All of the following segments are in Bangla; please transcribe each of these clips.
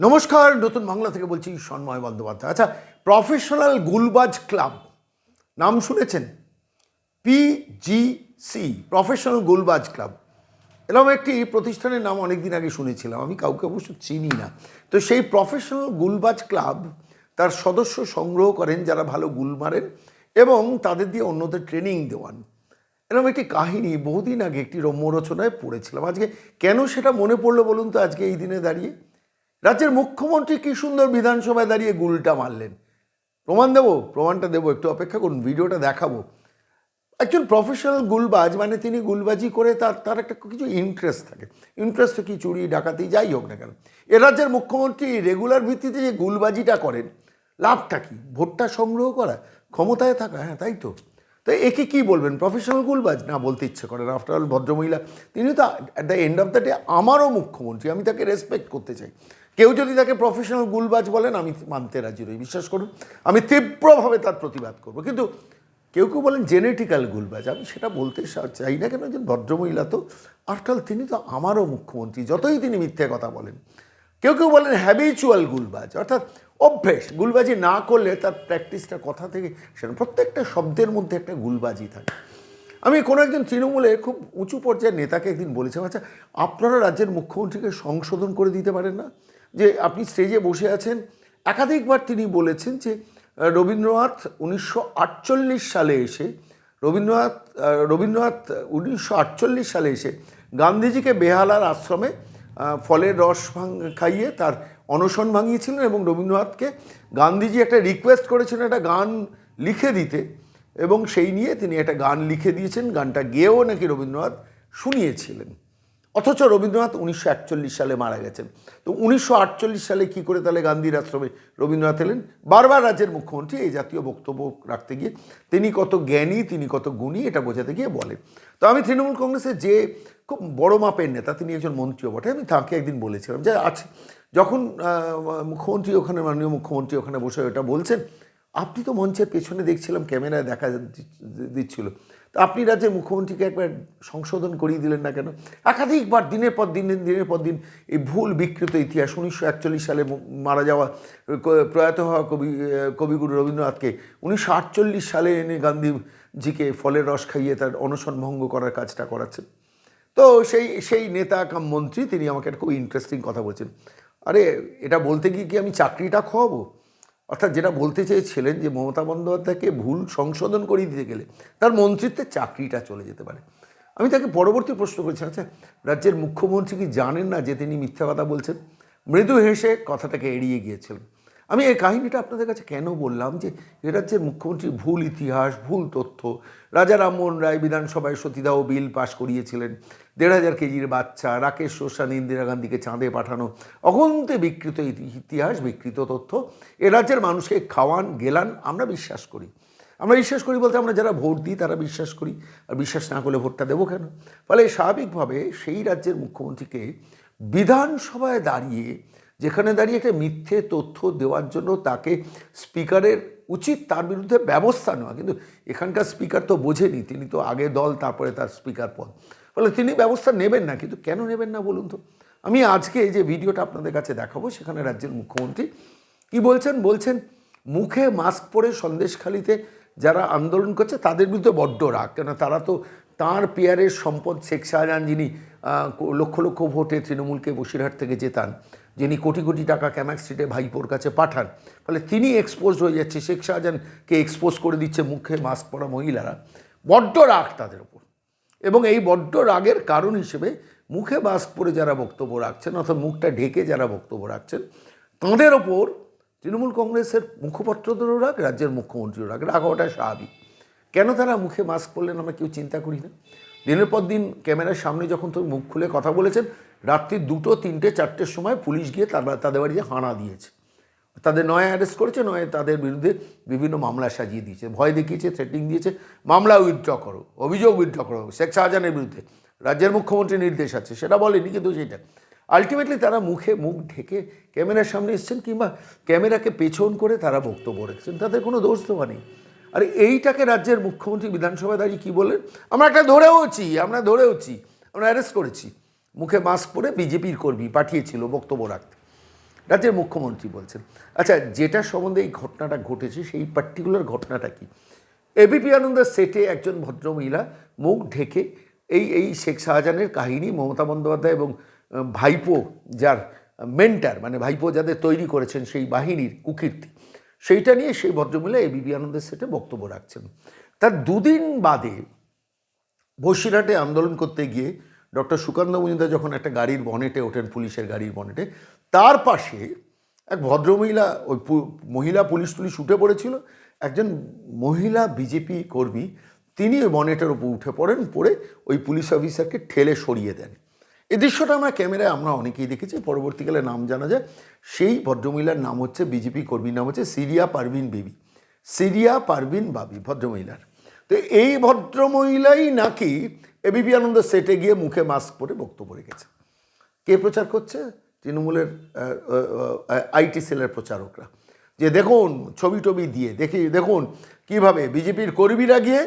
নমস্কার, নতুন বাংলা থেকে বলছি সন্ময় বন্দ্যোপাধ্যায়। আচ্ছা প্রফেশনাল গুলবাজ ক্লাব, নাম শুনেছেন? পিজিসি প্রফেশনাল গুলবাজ ক্লাব। এরকম একটি প্রতিষ্ঠানের নাম অনেক দিন আগে শুনেছিলাম, আমি কাউকে অবশ্য চিনি না। তো সেই প্রফেশনাল গুলবাজ ক্লাব, তার সদস্য সংগ্রহ করেন যারা ভালো গুল মারেন এবং তাদের দিয়ে অন্যদের ট্রেনিং দেওয়ান। এরকম একটি কাহিনী বহুদিন আগে একটি রম্য রচনায় পড়েছিলাম। আজকে কেন সেটা মনে পড়ল বলুন তো, আজকে এই দিনে দাঁড়িয়ে? রাজ্যের মুখ্যমন্ত্রী কি সুন্দর বিধানসভায় দাঁড়িয়ে গুলটা মারলেন? প্রমাণ দেবো? প্রমাণটা দেবো, একটু অপেক্ষা করুন, ভিডিওটা দেখাবো। একজন প্রফেশনাল গুলবাজ মানে তিনি গুলবাজি করে তার তার একটা কিছু ইন্টারেস্ট থাকে। ইন্টারেস্ট কি, চুরি, ডাকাতি, যাই হোক না কেন। এ রাজ্যের মুখ্যমন্ত্রী রেগুলার ভিত্তিতে যে গুলবাজিটা করেন, লাভটা কি? ভোটটা সংগ্রহ করা, ক্ষমতায় থাকা? হ্যাঁ তাই তো। তো একে কি বলবেন? প্রফেশনাল গুলবাজ? না, বলতে ইচ্ছে করেন আফটার অল ভদ্রমহিলা। তিনি তো at the end of the day আমারও মুখ্যমন্ত্রী, আমি তাকে রেসপেক্ট করতে চাই। কেউ যদি তাকে প্রফেশনাল গুলবাজ বলেন, আমি মানতে রাজি রই। বিশ্বাস করুন, আমি তীব্রভাবে তার প্রতিবাদ করব। কিন্তু কেউ কেউ বলেন জেনেটিক্যাল গুলবাজ। আমি সেটা বলতে চাই না কেন, একজন ভদ্রমহিলা তো। আফটার তিনি তো আমারও মুখ্যমন্ত্রী, যতই তিনি মিথ্যে কথা বলেন। কেউ কেউ বলেন হ্যাবিচুয়াল গুলবাজ, অর্থাৎ অভ্যেস। গুলবাজি না করলে তার প্র্যাকটিসটা কথা থেকে সেটা প্রত্যেকটা শব্দের মধ্যে একটা গুলবাজি থাকে। আমি কোনো একজন তৃণমূলে খুব উঁচু পর্যায়ের নেতাকে একদিন বলেছিলাম আচ্ছা আপনারা রাজ্যের মুখ্যমন্ত্রীকে সংশোধন করে দিতে পারেন না? যে আপনি স্টেজে বসে আছেন, একাধিকবার তিনি বলেছেন যে রবীন্দ্রনাথ উনিশশো আটচল্লিশ সালে এসে, রবীন্দ্রনাথ রবীন্দ্রনাথ উনিশশো আটচল্লিশ সালে এসে গান্ধীজিকে বেহালার আশ্রমে ফলের রস ভাঙ, খাইয়ে তার অনশন ভাঙিয়েছিলেন এবং রবীন্দ্রনাথকে গান্ধীজি একটা রিকোয়েস্ট করেছিলেন একটা গান লিখে দিতে এবং সেই নিয়ে তিনি একটা গান লিখে দিয়েছেন, গানটা গেয়েও নাকি রবীন্দ্রনাথ শুনিয়েছিলেন। অথচ রবীন্দ্রনাথ উনিশশো একচল্লিশ সালে মারা গেছেন। তো উনিশশো আটচল্লিশ সালে কী করে তাহলে গান্ধীর আশ্রমে রবীন্দ্রনাথ এলেন? বারবার রাজ্যের মুখ্যমন্ত্রী এই জাতীয় বক্তব্য রাখতে গিয়ে তিনি কত জ্ঞানী, তিনি কত গুণী এটা বোঝাতে গিয়ে বলেন। তো আমি তৃণমূল কংগ্রেসের যে খুব বড় মাপের নেতা, তিনি একজন মন্ত্রীও বটে, আমি তাকে একদিন বলেছিলাম যে আছে যখন মুখ্যমন্ত্রী ওখানে, মাননীয় মুখ্যমন্ত্রী ওখানে বসে ওটা বলছেন আপনি তো মঞ্চের পেছনে দেখছিলাম, ক্যামেরায় দেখা দিচ্ছিল। তা আপনি রাজ্যের মুখ্যমন্ত্রীকে একবার সংশোধন করিয়ে দিলেন না কেন? একাধিকবার, দিনের পর দিন, দিনের পর দিন এই ভুল বিকৃত ইতিহাস, উনিশশো একচল্লিশ সালে মারা যাওয়া প্রয়াত হওয়া কবি, কবিগুরু রবীন্দ্রনাথকে উনিশশো আটচল্লিশ সালে এনে গান্ধীজিকে ফলের রস খাইয়ে তার অনশন ভঙ্গ করার কাজটা করাচ্ছেন। তো সেই সেই নেতা কাম মন্ত্রী তিনি আমাকে একটা খুব ইন্টারেস্টিং কথা বলছেন। আরে, এটা বলতে গিয়ে কি আমি চাকরিটা খোয়াবো? অর্থাৎ যেটা বলতে চেয়েছিলেন যে মমতা বন্দ্যোপাধ্যায়কে ভুল সংশোধন করিয়ে দিতে গেলে তার মন্ত্রিত্বের চাকরিটা চলে যেতে পারে। আমি তাকে পরবর্তী প্রশ্ন করেছি আচ্ছা রাজ্যের মুখ্যমন্ত্রী কি জানেন না যে তিনি মিথ্যা কথা বলছেন? মৃদু হেসে কথাটাকে এড়িয়ে গিয়েছিলেন। আমি এই কাহিনীটা আপনাদের কাছে কেন বললাম যে এ রাজ্যের মুখ্যমন্ত্রী ভুল ইতিহাস, ভুল তথ্য, রাজা রামমোহন রায় বিধানসভায় সতীদাহ বিল পাশ করিয়েছিলেন, দেড় হাজার কেজির বাচ্চা, রাকেশ শোষান ইন্দিরা গান্ধীকে চাঁদে পাঠানো, অগন্তে বিকৃত ইতি- ইতিহাস, বিকৃত তথ্য, এ রাজ্যের মানুষকে খাওয়ান, গেলান, আমরা বিশ্বাস করি। আমরা বিশ্বাস করি বলতে আমরা যারা ভোট দিই তারা বিশ্বাস করি, আর বিশ্বাস না করলে ভোটটা দেবো কেন? ফলে স্বাভাবিকভাবে সেই রাজ্যের মুখ্যমন্ত্রীকে বিধানসভায় দাঁড়িয়ে যেখানে দাঁড়িয়ে একটা মিথ্যে তথ্য দেওয়ার জন্য তাকে স্পিকারের উচিত তার বিরুদ্ধে ব্যবস্থা নেওয়া। কিন্তু এখানকার স্পিকার তো বোঝেনি, তিনি তো আগে দল, তারপরে তার স্পিকার পদ। ফলে তিনি ব্যবস্থা নেবেন না, কিন্তু কেন নেবেন না বলুন তো? আমি আজকে যে ভিডিওটা আপনাদের কাছে দেখাবো, সেখানে রাজ্যের মুখ্যমন্ত্রী কি বলছেন? বলছেন, মুখে মাস্ক পরে সন্দেশখালিতে যারা আন্দোলন করছে, তাদের বিরুদ্ধে বড্ড রাগ। কেন তারা তো তাঁর পেয়ারের সম্পদ শেখ শাহজাহান যিনি লক্ষ লক্ষ ভোটে তৃণমূলকে বসিরহাট থেকে জেতান যিনি কোটি কোটি টাকা ক্যামাক স্ট্রিটে ভাইপোর কাছে পাঠান। ফলে তিনি এক্সপোজ হয়ে যাচ্ছে। শেখ শাহজাহানকে এক্সপোজ করে দিচ্ছে মুখে মাস্ক পরা মহিলারা। বড্ড রাগ তাদের ওপর এবং এই বড্ড রাগের কারণ হিসেবে মুখে মাস্ক পরে যারা বক্তব্য রাখছেন, অর্থাৎ মুখটা ঢেকে যারা বক্তব্য রাখছেন, তাঁদের ওপর তৃণমূল কংগ্রেসের মুখপত্রদেরও রাগ, রাজ্যের মুখ্যমন্ত্রীও রাগ। রাগ হওয়াটা স্বাভাবিক। কেন তারা মুখে মাস্ক পরলেন আমরা কেউ চিন্তা করি না। দিনের পর দিন ক্যামেরার সামনে যখন তুমি মুখ খুলে কথা বলেছেন রাত্রি দুটো, তিনটে, চারটের সময় পুলিশ গিয়ে তার তাদের বাড়িতে হানা দিয়েছে। তাদের নয় অ্যারেস্ট করেছে, নয় তাদের বিরুদ্ধে বিভিন্ন মামলা সাজিয়ে দিয়েছে। ভয় দেখিয়েছে থ্রেটিং দিয়েছে, মামলা উইথড্র করো, অভিযোগ উইথড্র করো, শেখ শাহজাহানের বিরুদ্ধে। রাজ্যের মুখ্যমন্ত্রীর নির্দেশ আছে, সেটা বলেনি কিন্তু সেটা আলটিমেটলি তারা মুখে মুখ ঢেকে ক্যামেরার সামনে এসছেন কিংবা ক্যামেরাকে পেছন করে তারা বক্তব্য রেখেছেন, তাদের কোনো দোষ দেওয়া নেই। আর এইটাকে রাজ্যের মুখ্যমন্ত্রী বিধানসভায় দাঁড়িয়ে কী বললেন? আমরা একটা ধরেওছি, আমরা ধরেওছি, আমরা অ্যারেস্ট করেছি। মুখে মাস্ক পরে বিজেপির কর্মী পাঠিয়েছিল বক্তব্য রাখতে। রাজ্যের মুখ্যমন্ত্রী বলছেন আচ্ছা যেটা সম্বন্ধে এই ঘটনাটা ঘটেছে, সেই পার্টিকুলার ঘটনাটা কি? এবিপি আনন্দের সেটে একজন ভদ্রমহিলা মুখ ঢেকে এই এই শেখ শাহজাহানের কাহিনী মমতা বন্দ্যোপাধ্যায় এবং ভাইপো যার মেন্টার মানে ভাইপো যাদের তৈরি করেছেন সেই বাহিনীর কুকীর্তি, সেইটা নিয়ে সেই ভদ্রমহিলা এবিপি আনন্দের সেটে বক্তব্য রাখছেন। তার দুদিন বাদে বসিরহাটে আন্দোলন করতে গিয়ে ডক্টর সুকান্ত মজুমদার যখন একটা গাড়ির বনেটে ওঠেন, পুলিশের গাড়ির বনেটে, তার পাশে এক ভদ্রমহিলা, ওই মহিলা পুলিশ টুলিশ উঠে পড়েছিল। একজন মহিলা বিজেপি কর্মী, তিনি ওই বনেটের উপর উঠে পড়েন, পড়ে ওই পুলিশ অফিসারকে ঠেলে সরিয়ে দেন। এই দৃশ্যটা আমরা ক্যামেরায় আমরা অনেকেই দেখেছি, পরবর্তীকালে নাম জানা যায়। সেই ভদ্রমহিলার নাম হচ্ছে বিজেপি কর্মীর নাম হচ্ছে Syria Parvin baby. Syria Parvin বাবি, ভদ্রমহিলার। তো এই ভদ্রমহিলাই নাকি এবিপি আনন্দ সেটে গিয়ে মুখে মাস্ক পরে বক্তব্য রেখেছে। কে প্রচার করছে? তৃণমূলের আইটি সেলের প্রচারকরা। যে দেখুন, ছবি টবি দিয়ে দেখি, দেখুন কীভাবে বিজেপির কর্মীরা গিয়ে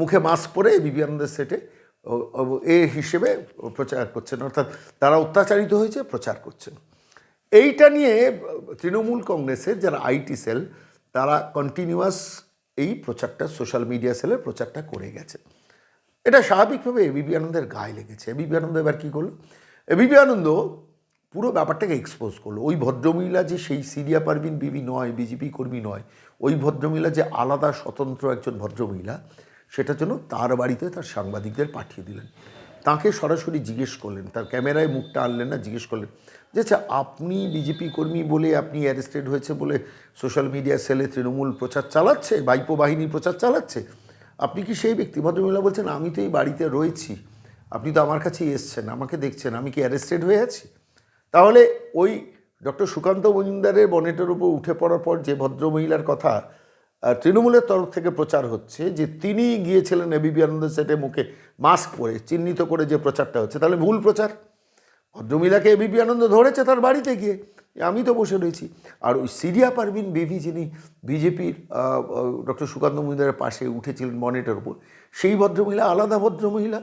মুখে মাস্ক পরে বিবি আনন্দের সেটে এ হিসেবে প্রচার করছেন। অর্থাৎ তারা অত্যাচারিত হয়েছে, প্রচার করছেন। এইটা নিয়ে তৃণমূল কংগ্রেসের যারা আইটি সেল, তারা কন্টিনিউয়াস এই প্রচারটা সোশ্যাল মিডিয়া সেলের প্রচারটা করে গেছে। এটা স্বাভাবিকভাবে এবিপি আনন্দের গায়ে লেগেছে। এবিপি আনন্দ এবার কী করল? এবিপি আনন্দ পুরো ব্যাপারটাকে এক্সপোজ করল। ওই ভদ্রমহিলা যে সেই সিরিয়া পারভিন বিবি নয়, বিজেপি কর্মী নয়, ওই ভদ্রমহিলা যে আলাদা স্বতন্ত্র একজন ভদ্রমহিলা, সেটার জন্য তার বাড়িতে তার সাংবাদিকদের পাঠিয়ে দিলেন। তাকে সরাসরি জিজ্ঞেস করলেন, তার ক্যামেরায় মুখটা আনলেন না, জিজ্ঞেস করলেন যে আচ্ছা আপনি বিজেপি কর্মী বলে আপনি অ্যারেস্টেড হয়েছে বলে সোশ্যাল মিডিয়া সেলে তৃণমূল প্রচার চালাচ্ছে বাইপো বাহিনী প্রচার চালাচ্ছে? আপনি কি সেই ব্যক্তি? ভদ্রমহিলা বলছেন, আমি তো এই বাড়িতে রয়েছি। আপনি তো আমার কাছেই এসছেন, আমাকে দেখছেন, আমি কি অ্যারেস্টেড হয়ে আছি? তাহলে ওই ডক্টর সুকান্ত মজুমদারের বনেটের উপর উঠে পড়ার পর যে ভদ্রমহিলার কথা তৃণমূলের তরফ থেকে প্রচার হচ্ছে যে তিনি গিয়েছিলেন এবিপি আনন্দ সেটে মুখে মাস্ক পরে, চিহ্নিত করে যে প্রচারটা হচ্ছে। তাহলে ভুল প্রচার। ভদ্রমহিলাকে এবিপি আনন্দ ধরেছে তার বাড়িতে গিয়ে। আমি তো বসে রয়েছি। আর ওই সিরিয়া পারভিন বেবি যিনি বিজেপির ডক্টর সুকান্ত মজুমদারের পাশে উঠেছিলেন বনেটের উপর, সেই ভদ্রমহিলা আলাদা ভদ্রমহিলা।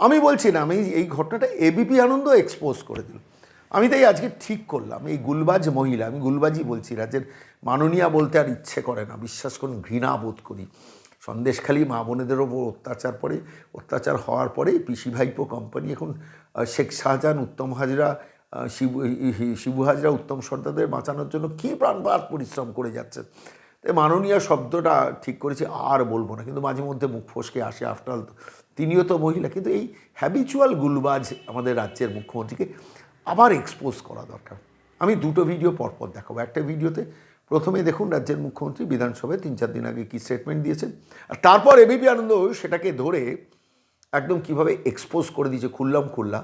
আমি বলছি না, আমি এই ঘটনাটা এবিপি আনন্দ এক্সপোজ করে দিল। আমি তাই আজকে ঠিক করলাম, এই গুলবাজ মহিলা, আমি গুলবাজি বলছি, রাজ্যের মাননীয়া বলতে আর ইচ্ছে করে না, বিশ্বাস করুন, ঘৃণা বোধ করি। সন্দেশখালী মা বোনেদের ওপর অত্যাচার পরে, অত্যাচার হওয়ার পরে পিসি ভাইপো কোম্পানি এখন শেখ শাহজাহান, উত্তম হাজরা শিবু হাজরা উত্তম সর্দারদের বাঁচানোর জন্য কী প্রাণপাত পরিশ্রম করে যাচ্ছেন তাই মাননীয় শব্দটা ঠিক করেছে, আর বলব না, কিন্তু মাঝে মধ্যে মুখ ফসকে আসে আফটার তিনিও তো মহিলা, কিন্তু এই হ্যাবিচুয়াল গুলবাজ আমাদের রাজ্যের মুখ্যমন্ত্রীকে আবার এক্সপোজ করা দরকার। আমি দুটো ভিডিও পরপর দেখাবো। একটা ভিডিওতে প্রথমে দেখুন রাজ্যের মুখ্যমন্ত্রী বিধানসভায় তিন চার দিন আগে কী স্টেটমেন্ট দিয়েছেন, আর তারপর এবিপি আনন্দ সেটাকে ধরে একদম কীভাবে এক্সপোজ করে দিয়েছে, খুললাম খুললা।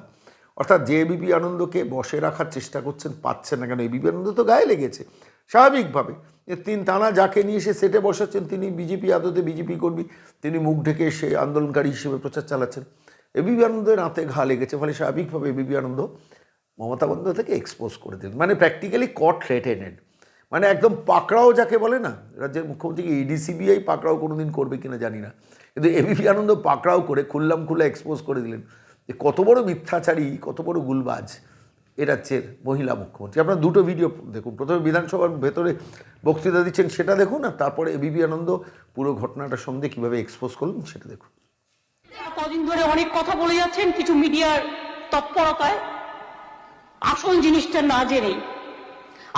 অর্থাৎ যে এবিপি আনন্দকে বসে রাখার চেষ্টা করছেন, পাচ্ছেন না কেন? এবিপি আনন্দ তো গায়ে লেগেছে, স্বাভাবিকভাবে। তিন টানা যাকে নিয়ে এসে সেটে বসাচ্ছেন, তিনি বিজেপি আদতে বিজেপি কর্মী, তিনি মুখ ঢেকে এসে আন্দোলনকারী হিসেবে প্রচার চালাচ্ছেন। এবিপি আনন্দের রাতে ঘা লেগেছে, ফলে স্বাভাবিকভাবে এবিপি আনন্দ মমতা বন্দ্যোপাধ্যায়কে এক্সপোজ করে দিলেন। মানে প্র্যাকটিক্যালি কট থ্রেটেনেড মানে একদম পাকড়াও যাকে বলে না, রাজ্যের মুখ্যমন্ত্রীকে ইডিসিবিআই পাকড়াও কোনো দিন করবে কিনা জানি না। কিন্তু এবিপি আনন্দ পাকড়াও করে খুললাম খুলে এক্সপোজ করে দিলেন। যে কত বড় মিথ্যাচারী, কত বড় গুলবাজ, এ রাজ্যের মহিলা মুখ্যমন্ত্রী। আপনারা দুটো ভিডিও দেখুন। প্রথমে বিধানসভার ভেতরে বক্তৃতা দিচ্ছেন, সেটা দেখুন, আর তারপরে এবিপি আনন্দ পুরো ঘটনাটার সঙ্গে কীভাবে এক্সপোজ করলেন সেটা দেখুন। কদিন ধরে অনেক কথা বলে যাচ্ছেন, কিছু মিডিয়ার তৎপরতায়। আসল জিনিসটা না জেনেই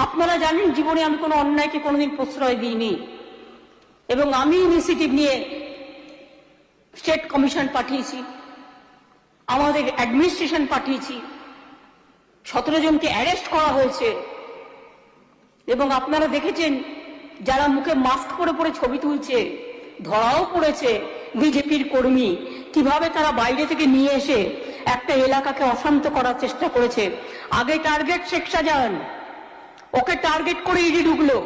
আপনারা জানেন, জীবনে আমি কোনো অন্যায়কে কোনোদিন প্রশ্রয় দিইনি। এবং আমি ইনিশিয়েটিভ নিয়ে স্টেট কমিশন পাঠিয়েছি। আমাদের অ্যাডমিনিস্ট্রেশন পাঠিয়েছি। সতেরো জনকে অ্যারেস্ট করা হয়েছে। এবং আপনারা দেখেছেন, যারা মুখে মাস্ক পরে পরে ছবি তুলছে, ধরাও পড়েছে বিজেপির কর্মী। কীভাবে তারা বাইরে থেকে নিয়ে এসে একটা এলাকাকে অশান্ত করার চেষ্টা করেছে। আগে টার্গেট শেখ শাহজাহান। ওকে টার্গেট করে ইডি ঢুকলো।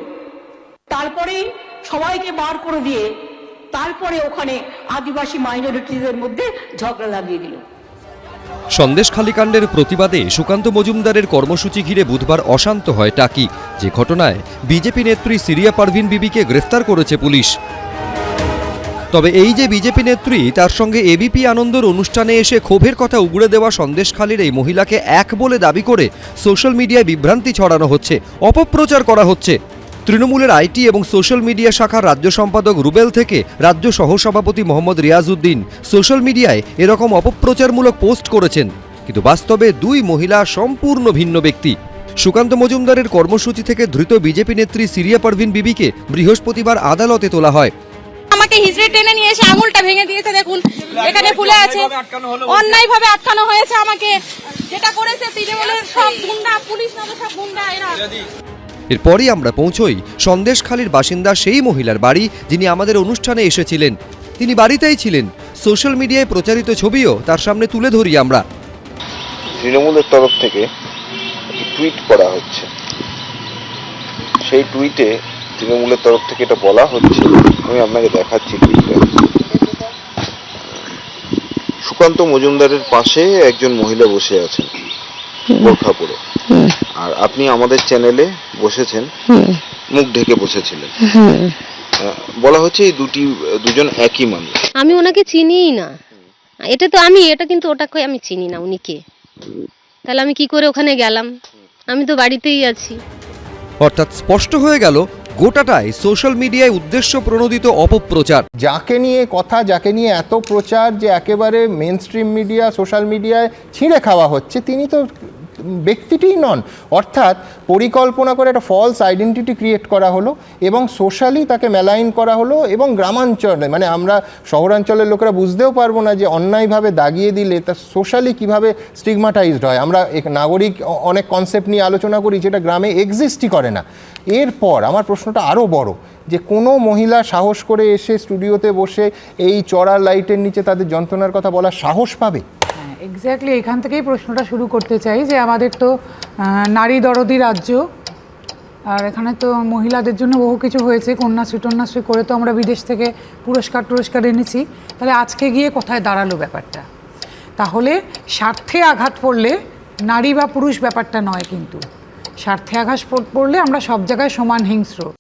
তারপরেই সবাইকে বার করে দিয়ে তারপরে ওখানে আদিবাসী মাইনরিটিদের মধ্যে ঝগড়া লাগিয়ে দিল। সন্দেশখালী কাণ্ডের প্রতিবাদে সুকান্ত মজুমদারের কর্মসূচি ঘিরে বুধবার অশান্ত হয় টাকি। যে ঘটনায় বিজেপি নেত্রী সিরিয়া পারভিন বিবিকে গ্রেফতার করেছে পুলিশ। তবে এই যে বিজেপি নেত্রী, তার সঙ্গে এবিপি আনন্দর অনুষ্ঠানে এসে ক্ষোভের কথা উগড়ে দেওয়া সন্দেশখালীর এই মহিলাকে এক বলে দাবি করে সোশ্যাল মিডিয়ায় বিভ্রান্তি ছড়ানো হচ্ছে, অপপ্রচার করা হচ্ছে। তৃণমূলের আইটি এবং সোশ্যাল মিডিয়া শাখার রাজ্য সম্পাদক রুবেল থেকে রাজ্য সহসভাপতি মোহাম্মদ রিয়াজউদ্দিন সোশ্যাল মিডিয়ায় এরকম অপপ্রচারমূলক পোস্ট করেছেন। কিন্তু বাস্তবে দুই মহিলা সম্পূর্ণ ভিন্ন ব্যক্তি। সুকান্ত মজুমদারের কর্মসূচি থেকে ধৃত বিজেপি নেত্রী সিরিয়া পারভিন বিবিকে বৃহস্পতিবার আদালতে তোলা হয়। আমাকে হিজড়ে টেনে নিয়ে এসে আঙুলটা ভেঙে দিয়েছে, দেখুন। এখানে ফুলে আছে। অন্যায় ভাবে আটকানো হয়েছে আমাকে। যেটা করেছে তৃণমূলের সব গুন্ডা, পুলিশ সব গুন্ডা এরা। এরপরই আমরা পৌঁছই সন্দেশখালীর বাসিন্দা সেই মহিলার বাড়ি যিনি আমাদের অনুষ্ঠানে এসেছিলেন। তিনি বাড়িতেই ছিলেন। সোশ্যাল মিডিয়ায় প্রচারিত ছবিও তার সামনে তুলে ধরি আমরা। তৃণমূলের তরফ থেকে টুইট করা হচ্ছে। সেই টুইটে তৃণমূলের তরফ থেকে এটা বলা হচ্ছে। আমি আপনাকে দেখাচ্ছি টুইটটা। সুকান্ত মজুমদারের পাশে একজন মহিলা বসে আছেন বোরখা পরে আর আপনি আমাদের চ্যানেলে বসেছেন মুখ ঢেকে বসেছিলেন। বলা হচ্ছে এই দুটি দুজন একই মানুষ। আমি ওনাকে চিনিই না। এটা তো আমি এটা কিন্তু ওটাকে আমি চিনি না উনি কে? তাহলে আমি কি করে ওখানে গেলাম? আমি তো বাড়িতেই আছি। অর্থাৎ স্পষ্ট হয়ে গেল গোটাটাই সোশ্যাল মিডিয়ায় উদ্দেশ্য প্রণোদিত অপপ্রচার। যাকে নিয়ে কথা যাকে নিয়ে এত প্রচার যে একেবারে মেন স্ট্রিম মিডিয়া সোশ্যাল মিডিয়ায় ছিঁড়ে খাওয়া হচ্ছে তিনি তো ব্যক্তিটিই নন। অর্থাৎ পরিকল্পনা করে একটা ফলস আইডেন্টিটি ক্রিয়েট করা হলো এবং সোশ্যালি তাকে মেলাইন করা হলো এবং গ্রামাঞ্চলে মানে আমরা শহরাঞ্চলের লোকেরা বুঝতেও পারব না যে অন্যায়ভাবে দাগিয়ে দিলে তা সোশ্যালি কীভাবে স্টিগমাটাইজড হয়। আমরা এক নাগরিক অনেক কনসেপ্ট নিয়ে আলোচনা করি যেটা গ্রামে এক্সিস্টই করে না। এরপর আমার প্রশ্নটা আরও বড়, যে কোনো মহিলা সাহস করে এসে স্টুডিওতে বসে এই চড়া লাইটের নিচে তাদের যন্ত্রণার কথা বলার সাহস পাবে? এক্স্যাক্টলি এখান থেকেই প্রশ্নটা শুরু করতে চাই যে আমাদের তো নারী দরদি রাজ্য, আর এখানে তো মহিলাদের জন্য বহু কিছু হয়েছে, কন্যাশ্রী, টন্যাশ্রী করে তো আমরা বিদেশ থেকে পুরস্কার টুরস্কার এনেছি। তাহলে আজকে গিয়ে কোথায় দাঁড়াল ব্যাপারটা? তাহলে স্বার্থে আঘাত পড়লে নারী বা পুরুষ ব্যাপারটা নয় কিন্তু। স্বার্থে আঘাত পড়- পড়লে আমরা সব জায়গায় সমান হিংস্র।